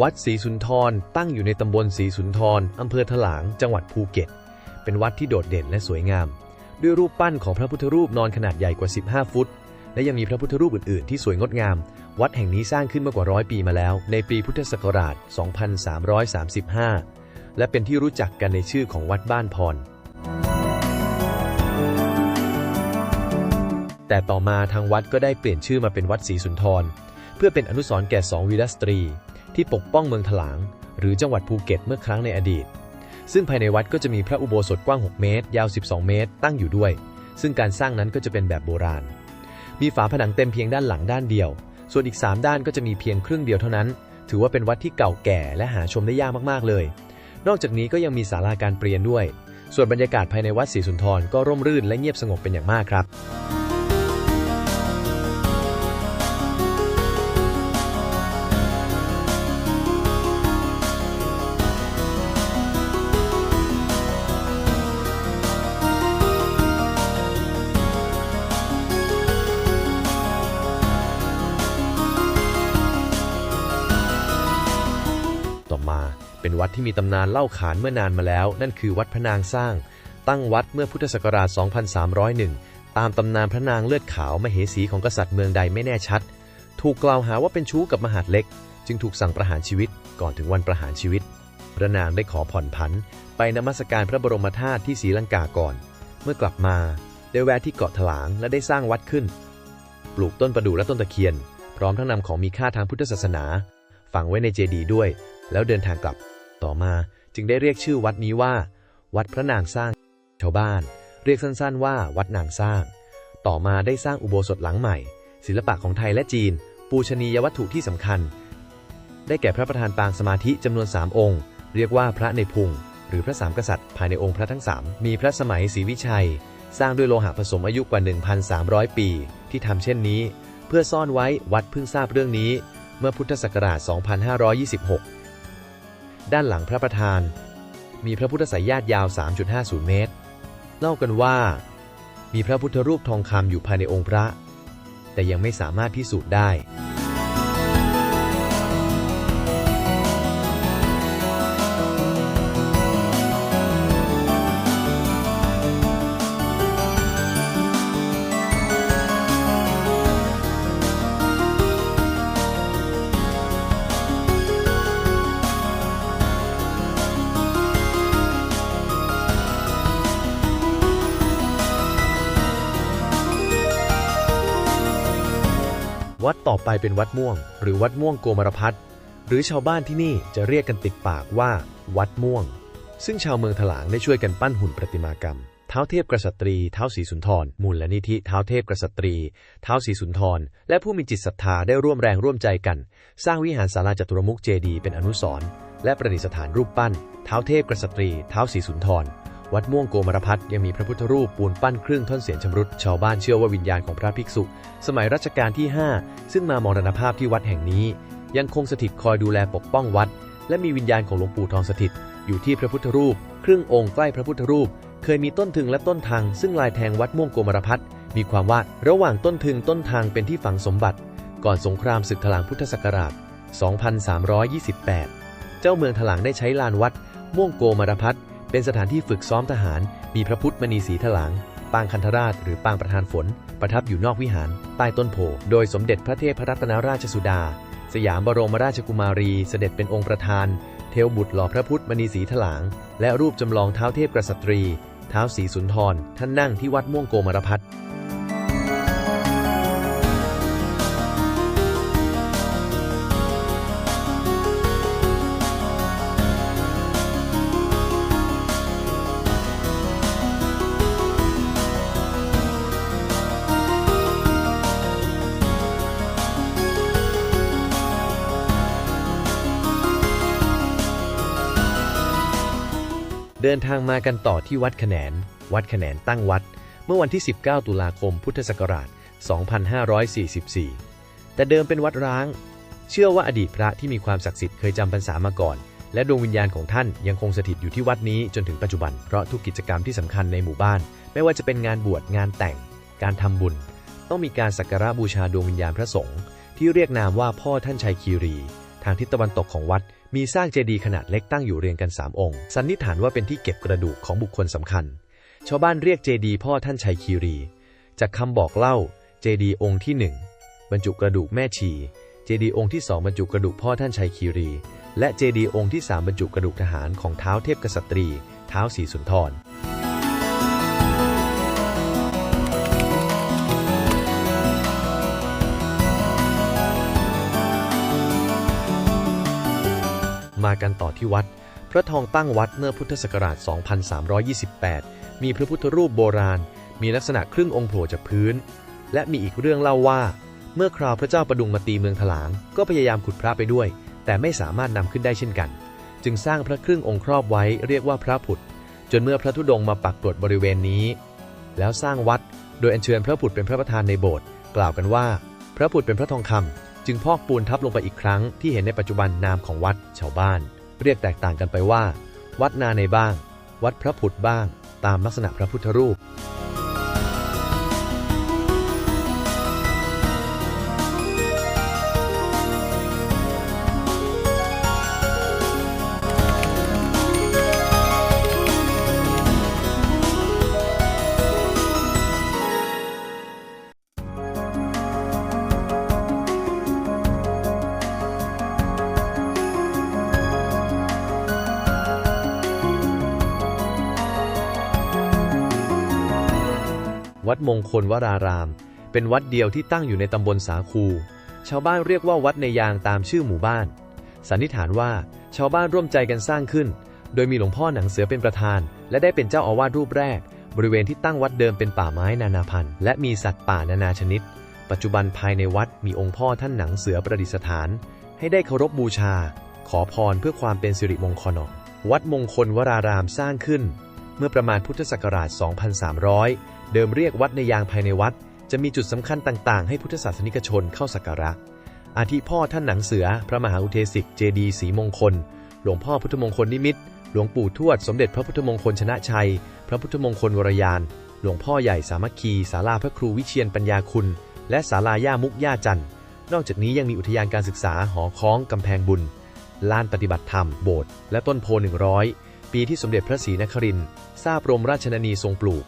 วัดศรีสุนทร ตั้งอยู่ในตำบลศรีสุนทรอำเภอถลาง จังหวัดภูเก็ต เป็นวัดที่โดดเด่นและสวยงาม ด้วยรูปปั้นของพระพุทธรูปนอนขนาดใหญ่กว่า 15 ฟุต และยังมีพระพุทธรูปอื่น ๆ ที่สวยงดงาม วัดแห่งนี้สร้างขึ้นมากว่าร้อยปีมาแล้ว ในปีพุทธศักราช 2335 และเป็นที่รู้จักกันในชื่อของวัดบ้านพร แต่ต่อมาทางวัดก็ได้เปลี่ยนชื่อมาเป็นวัดศรีสุนทร เพื่อเป็นอนุสรณ์แก่สองวีรสตรี ที่ปกป้องเมืองถลาง หรือจังหวัดภูเก็ตเมื่อครั้งในอดีต ซึ่งภายในวัดก็จะมีพระอุโบสถกว้าง 6 เมตร ยาว 12 เมตร ตั้งอยู่ด้วย ซึ่งการสร้างนั้นก็จะเป็นแบบโบราณ มีฝาผนังเต็มเพียงด้านหลังด้านเดียว ส่วนอีก 3 ด้านก็จะมีเพียงครึ่งเดียวเท่านั้น ถือว่าเป็นวัดที่เก่าแก่และหาชมได้ยากมากๆเลย นอกจากนี้ก็ยังมีศาลาการเปลี่ยนด้วย ส่วนบรรยากาศภายในวัดศรีสุนทรก็ร่มรื่นและเงียบสงบเป็นอย่างมากครับ วัดที่มีตำนานเล่าขานเมื่อนานมาแล้ว นั่นคือวัดพระนางสร้าง ตั้งวัดเมื่อพุทธศักราช 2301 ตามตำนานพระนางเลือดขาวมเหสีของกษัตริย์เมืองใดไม่แน่ชัด ถูกกล่าวหาว่าเป็นชู้กับมหาดเล็ก จึงถูกสั่งประหารชีวิตก่อนถึงวันประหารชีวิต พระนางได้ขอผ่อนผัน ไปนมัสการพระบรมธาตุที่ศรีลังกาก่อน เมื่อกลับมาได้แวะที่เกาะถลางและได้สร้างวัดขึ้น ปลูกต้นประดู่และต้นตะเคียน พร้อมทั้งนำของมีค่าทางพุทธศาสนา ฝังไว้ในเจดีย์ด้วย แล้วเดินทางกลับ ต่อมาจึงได้เรียกชื่อวัดนี้ว่า วัดพระนางสร้าง ชาวบ้าน เรียกสั้นๆว่าวัดนางสร้าง ต่อมาได้สร้างอุโบสถหลังใหม่ ศิลปะของไทยและจีน ปูชนียวัตถุที่สำคัญ ได้แก่พระประธานปางสมาธิจำนวน 3 องค์ เรียกว่าพระในพุงหรือพระสามกษัตริย์ ภายในองค์พระทั้งสามมีพระสมัยศรีวิชัย สร้างด้วยโลหะผสมอายุกว่า 1,300 ปี ที่ทำเช่นนี้ เพื่อซ่อนไว้วัดเพิ่งทราบเรื่องนี้ เมื่อพุทธศักราช 2526 ด้านหลังพระประธาน มีพระพุทธสายญาติยาว 3.50 เมตร เล่ากันว่า มีพระพุทธรูปทองคำอยู่ภายในองค์พระ แต่ยังไม่สามารถพิสูจน์ได้ วัดต่อไปเป็นวัดม่วง หรือวัดม่วงโกมารพัฒหรือชาวบ้านที่นี่จะเรียกกันติดปากว่า วัดม่วง ซึ่งชาวเมืองถลางได้ช่วยกันปั้นหุ่นประติมากรรมเท้าเทพกษัตรีเท้าสีสุนทร มูลนิธิเท้าเทพกษัตรีเท้าสีสุนทร และผู้มีจิตศรัทธาได้ร่วมแรงร่วมใจกัน สร้างวิหารศาลาจัตุรมุกเจดีเป็นอนุสรณ์และประดิษฐานรูปปั้นเท้าเทพกษัตรีเท้าสีสุนทร วัดม่วงโกมารพัฒยังมีพระพุทธรูปปูนปั้นครึ่งท่อนเสียนชำรุด ชาวบ้านเชื่อว่าวิญญาณของพระภิกษุ สมัยรัชกาลที่ 5 ซึ่งมามรณภาพที่วัดแห่งนี้ ยังคงสถิตคอยดูแลปกป้องวัด และมีวิญญาณของหลวงปู่ทองสถิต อยู่ที่พระพุทธรูป ครึ่งองค์ใกล้พระพุทธรูป เคยมีต้นทึงและต้นทาง ซึ่งลายแทงวัดม่วงโกมารพัฒมีความว่าระหว่างต้นทึงต้นทางเป็นที่ฝังสมบัติ ก่อนสงครามศึกถลางพุทธศักราช 2328 เจ้าเมืองถลางได้ใช้ลานวัดม่วงโกมารพัฒ เป็นสถานที่ฝึกซ้อมทหาร มีพระพุทธมณีสีถลาง ปางคันธราช หรือปางประธานฝน ประทับอยู่นอกวิหาร ใต้ต้นโพ โดยสมเด็จพระเทพรัตนราชสุดา สยามบรมราชกุมารี เสด็จเป็นองค์ประธาน เทวบุตรหล่อพระพุทธมณีสีถลาง และรูปจำลองเท้าเทพกษัตรี เท้าสีสุนทร ท่านนั่งที่วัดม่วงโกมารพัฒน์ เดินทางมากันต่อที่วัดแขนน วัดแขนนตั้งวัด เมื่อวันที่ 19 ตุลาคม พุทธศักราช 2544 แต่เดิมเป็นวัดร้าง เชื่อว่าอดีตพระที่มีความศักดิ์สิทธิ์เคยจำพรรษามาก่อน และดวงวิญญาณของท่านยังคงสถิตอยู่ที่วัดนี้จนถึงปัจจุบัน เพราะทุกกิจกรรมที่สำคัญในหมู่บ้าน ไม่ว่าจะเป็นงานบวช งานแต่ง การทำบุญ ต้องมีการสักการะบูชาดวงวิญญาณพระสงฆ์ที่เรียกนามว่าพ่อท่านชัยคีรี ทางทิศตะวันตกของวัด มีสร้างเจดีย์ขนาดเล็กตั้งอยู่เรียงกัน 3 องค์ สันนิษฐานว่าเป็นที่เก็บกระดูกของบุคคลสำคัญ ชาวบ้านเรียกเจดีย์พ่อท่านชัยคีรี จากคำบอกเล่า เจดีย์องค์ที่ 1 บรรจุกระดูกแม่ชี เจดีย์องค์ที่ 2 บรรจุกระดูกพ่อท่านชัยคีรี และเจดีย์องค์ที่ 3 บรรจุกระดูกทหารของเท้าเทพกษัตรี เท้าวศรีสุนทร มากันต่อที่วัด พระทองตั้งวัดเมื่อพุทธศักราช 2328 มีพระพุทธรูปโบราณ มีลักษณะครึ่งองค์โผล่จากพื้น และมีอีกเรื่องเล่าว่า เมื่อคราวพระเจ้าประดุงมาตีเมืองถลาง ก็พยายามขุดพระไปด้วย แต่ไม่สามารถนำขึ้นได้เช่นกัน จึงสร้างพระครึ่งองค์ครอบไว้เรียกว่าพระผุด จนเมื่อพระธุดงค์มาปักกรดบริเวณนี้ แล้วสร้างวัด โดยอัญเชิญพระผุดเป็นพระประธานในโบสถ์กล่าวกันว่า พระผุดเป็นพระทองคำ จึงพอกปูนทับลงไปอีกครั้งที่เห็นในปัจจุบันนามของวัดชาวบ้าน เรียกแตกต่างกันไปว่า วัดนาในบ้าง วัดพระผุดบ้าง ตามลักษณะพระพุทธรูป วัดมงคลวราราม เป็นวัดเดียวที่ตั้งอยู่ในตำบลสาคู ชาวบ้านเรียกว่าวัดในยางตามชื่อหมู่บ้าน สันนิษฐานว่าชาวบ้านร่วมใจกันสร้างขึ้น โดยมีหลวงพ่อหนังเสือเป็นประธาน และได้เป็นเจ้าอาวาสรูปแรก บริเวณที่ตั้งวัดเดิมเป็นป่าไม้นานาพันธุ์และมีสัตว์ป่านานาชนิด ปัจจุบันภายในวัดมีองค์พ่อท่านหนังเสือประดิษฐาน ให้ได้เคารพบูชา ขอพรเพื่อความเป็นสิริมงคลวัดมงคลวรารามสร้างขึ้นเมื่อประมาณพุทธศักราช 2300 เดิมเรียกวัดในยางภายในวัด จะมีจุดสำคัญต่างๆ ให้พุทธศาสนิกชนเข้าสักการะ อาทิพ่อท่านหนังเสือ พระมหาอุเทสิกเจดีย์ศรีมงคล หลวงพ่อพุทธมงคลนิมิต หลวงปู่ทวดสมเด็จพระพุทธมงคลชนะชัย พระพุทธมงคลวรยาน หลวงพ่อใหญ่สามัคคีศาลาพระครูวิเชียนปัญญาคุณ และศาลาย่ามุกย่าจันทร์นอกจากนี้ยังมีอุทยานการศึกษาหอคล้องกำแพงบุญลานปฏิบัติธรรมโบสถ์และต้นโพ100ปีที่สมเด็จพระศรีนครินทร์ทราบรมราชชนนีทรงปลูก